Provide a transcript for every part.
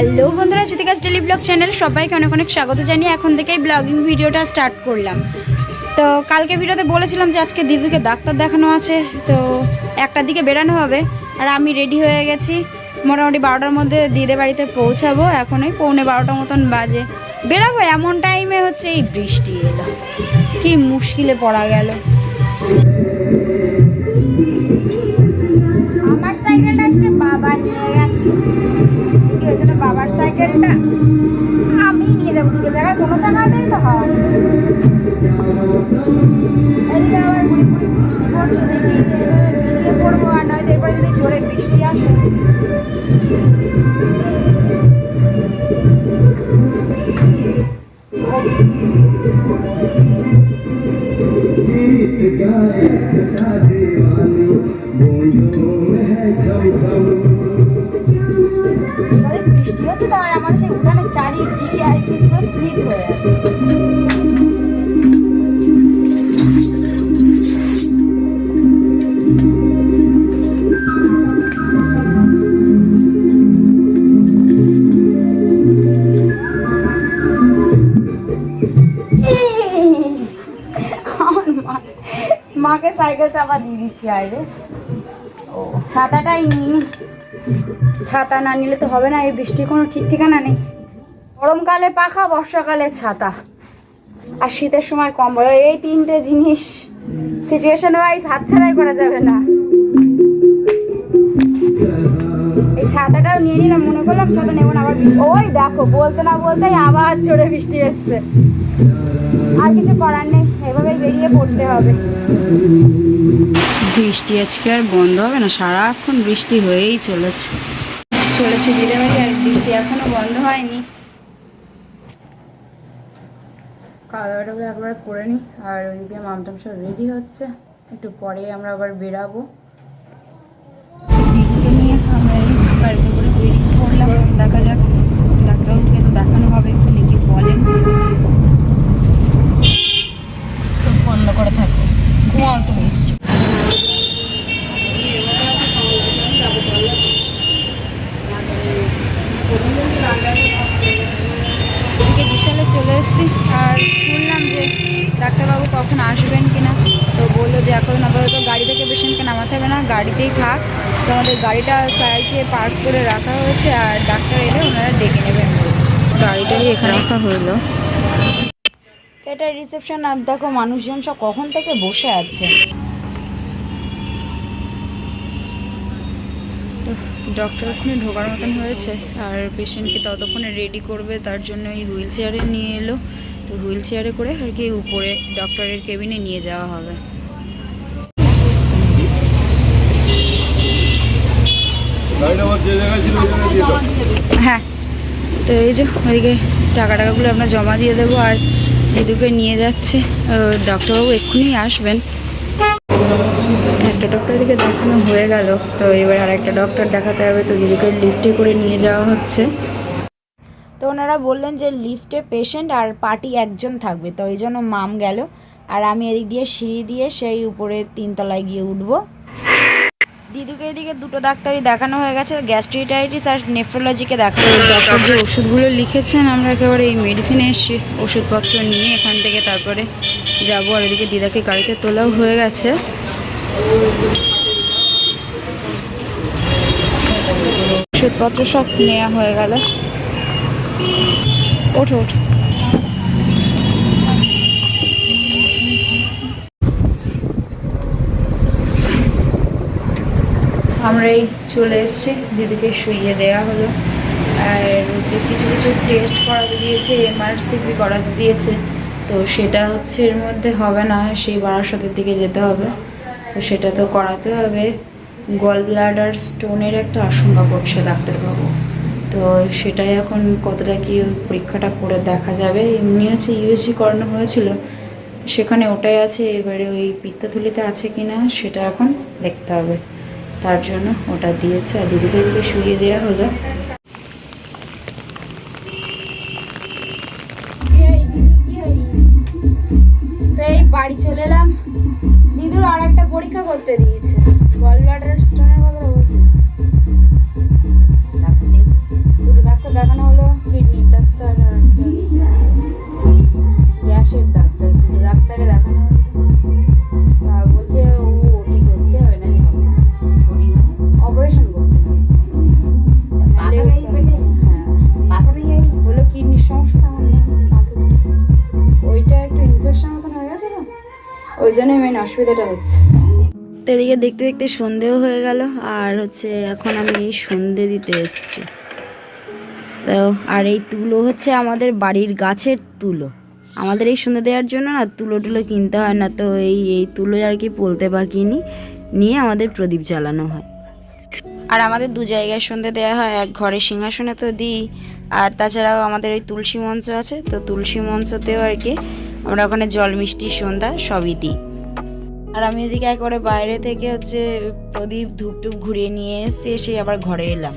Hello বন্ধুরা, জ্যোতিকাস daily blog channel সবাইকে অনেক অনেক স্বাগত জানিয়ে এখন থেকেই ব্লগিং ভিডিওটা স্টার্ট করলাম। তো কালকে ভিডিওতে বলেছিলাম যে আজকে দিদিকে ডাক্তার দেখানো আছে, তো একটার দিকে বেরানো হবে, আর আমি রেডি হয়ে গেছি। মোটামুটি বারোটার মধ্যে দিদিদের বাড়িতে পৌঁছাবো, এখন ওই পৌনে বারোটার মতন বাজে। বেরাবো এমন টাইমে হচ্ছে এই বৃষ্টি এলো, কি মুশকিলে পড়া গেল। পড়ছে দেখি যে এভাবে বেরিয়ে পড়ব আর নয়তো এরপরে যদি জোরে বৃষ্টি আসে। বৃষ্টি হচ্ছে তো, আর আমাদের সেই উঠানের চারিদিকে আর কি পুরো স্লিপ হয়ে আছে মাকে সাইকেল চাপা দিয়ে দিচ্ছি আইরে ও, ছাতাটাই নিই ছাতা না নিলে তো হবে না, এই বৃষ্টির কোনো ঠিক ঠিকানা নেই। গরমকালে পাখা, বর্ষাকালে ছাতা। আর শীতের সময় কম্বল, এই তিনটে জিনিস সিচুয়েশন ওয়াইজ হাত ছাড়াই করা যাবে না। এই ছাতাটাও নিয়ে নিলাম মনে করলাম ছাতা নেব না আবার বৃষ্টি- ওই দেখো বলতে না বলতেই আবার জোরে বৃষ্টি এসছে। আর কিছু করার নেই এভাবেই বেরিয়ে পড়তে হবে। বৃষ্টি আজকে আর বন্ধ হবে না সারাক্ষণ বৃষ্টি হয়েই চলেছে। চলেছে দিদির বাড়ি আর বৃষ্টি এখনও বন্ধ হয়নি। খাওয়া দাওয়াটা একবার করে নিই আর ওইদিকে মামটাম সব রেডি হচ্ছে। একটু পরে আমরা আবার বেরাবো। দেখা যাক, ডাক্তারবাবুকে তো দেখানো হবে, উনি কি বলেন? চোখ বন্ধ করে থাকো। ঘুমাও তুমি। এদিকে বিশালে চলে এসেছি আর শুনলাম যে ডাক্তারবাবু কখন আসবেন কিনা? তো বলল যে এখন আপাতত গাড়ি থেকে পেশেন্টকে নামাতে হবে না গাড়িতেই থাক। তো আমাদের গাড়িটা সাইডে পার্ক করে রাখা হয়েছে আর ডাক্তার এলে ওনারা ডেকে নেবেন গাড়িটাই এখানে রাখা হলো। এটা রিসেপশন আর দেখো মানুষজন সব কখন থেকে বসে আছে। ডক্টর ওখানে ঢোকার মতন হয়েছে আর পেশেন্টকে ততক্ষণে রেডি করবে তার জন্য এই হুইল চেয়ারে নিয়ে এলো। তো হুইল চেয়ারে করে আর কি উপরে ডক্টরের কেবিনে নিয়ে যাওয়া হবে। হ্যাঁ তো এই যে ওইদিকে টাকা টাকাগুলো আমরা জমা দিয়ে দেবো আর দিদুকে নিয়ে যাচ্ছে। ডক্টরবাবু এক্ষুনি আসবেন। একটা ডক্টর দিকে দেখানো হয়ে গেল। তো এবার আর একটা ডক্টর দেখাতে হবে তো দিদিকে লিফটে করে নিয়ে যাওয়া হচ্ছে। তো ওনারা বললেন যে লিফটে পেশেন্ট আর পার্টি একজন থাকবে তো ওই জন্য মাম গেল। আর আমি এদিক দিয়ে সিঁড়ি দিয়ে সেই উপরে তিনতলায় গিয়ে উঠবো। দিদুকে এদিকে দুটো ডাক্তারই দেখানো হয়ে গেছে গ্যাস্ট্রিটাইটিস আর নেফ্রোলজিকে দেখানো ডক্টর যে ওষুধগুলো লিখেছেন আমরা একেবারে এই মেডিসিনে এসছি। ওষুধপত্র নিয়ে এখান থেকে তারপরে যাব। আর এদিকে দিদাকে গাড়িতে তোলাও হয়ে গেছে। ওষুধপত্র সব নেওয়া হয়ে গেল। ওঠো ওঠো। আমরা এই চলে এসেছি। দিদিকে শুইয়ে দেওয়া হলো। আর হচ্ছে কিছু কিছু টেস্ট করাতে দিয়েছে এমআরসিপি করাতে দিয়েছে। তো সেটা হচ্ছে এর মধ্যে হবে না, সেই বারাসতের দিকে যেতে হবে। তো সেটা তো করাতে হবে। গল ব্লাডার স্টোনের একটা আশঙ্কা করছে ডাক্তারবাবু। তো সেটাই এখন কতটা কি পরীক্ষাটা করে দেখা যাবে। এমনি হচ্ছে ইউএসজি করানো হয়েছিল। সেখানে ওটাই আছে, এবারে ওই পিত্তথলিতে আছে কি না সেটা এখন দেখতে হবে। তার জন্য ওটা দিয়েছে। আর দিদিকে দিকে শুয়ে দেওয়া হলো। বাড়ি চলে এলাম। দিদুর আর একটা পরীক্ষা করতে দিয়েছে। গল ব্লাডার স্টোনের কথা বলছে। ওই জন্যই মেন অসুবিধাটা হচ্ছে। তো এদিকে দেখতে দেখতে সন্ধেও হয়ে গেল, আর হচ্ছে এখন আমি সন্ধে দিতে এসেছি। তো, আর এই তুলো হচ্ছে আমাদের বাড়ির গাছের তুলো। আমাদের এই সন্ধে দেওয়ার জন্য না তুলো টুলো কিনতে হয় না, তো এই এই তুলো আর কি পলতে বা কিনি নিয়ে আমাদের প্রদীপ জ্বালানো হয়। আর আমাদের দু জায়গায় সন্ধে দেওয়া হয়, এক ঘরে সিংহাসনে তো দিই, আর তাছাড়াও আমাদের ওই তুলসী মঞ্চ আছে, তো তুলসী মঞ্চতেও আর কি আমরা ওখানে জল, মিষ্টি, সন্ধ্যা সবই দিই। আর আমি এদিকে একবারে বাইরে থেকে হচ্ছে প্রদীপ ধূপ টুপ ঘুরিয়ে নিয়ে এসে এসে আবার ঘরে এলাম।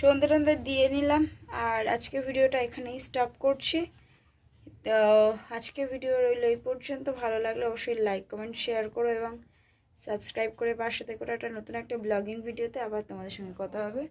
সন্ধে টন্ধে দিয়ে নিলাম। আর আজকে ভিডিওটা এখানেই স্টপ করছি। তো আজকে ভিডিও রইল এই পর্যন্ত। ভালো লাগলে অবশ্যই লাইক কমেন্ট শেয়ার করো এবং সাবস্ক্রাইব করে পাশে থেকে। একটা নতুন একটা ব্লগিং ভিডিওতে আবার তোমাদের সঙ্গে কথা হবে।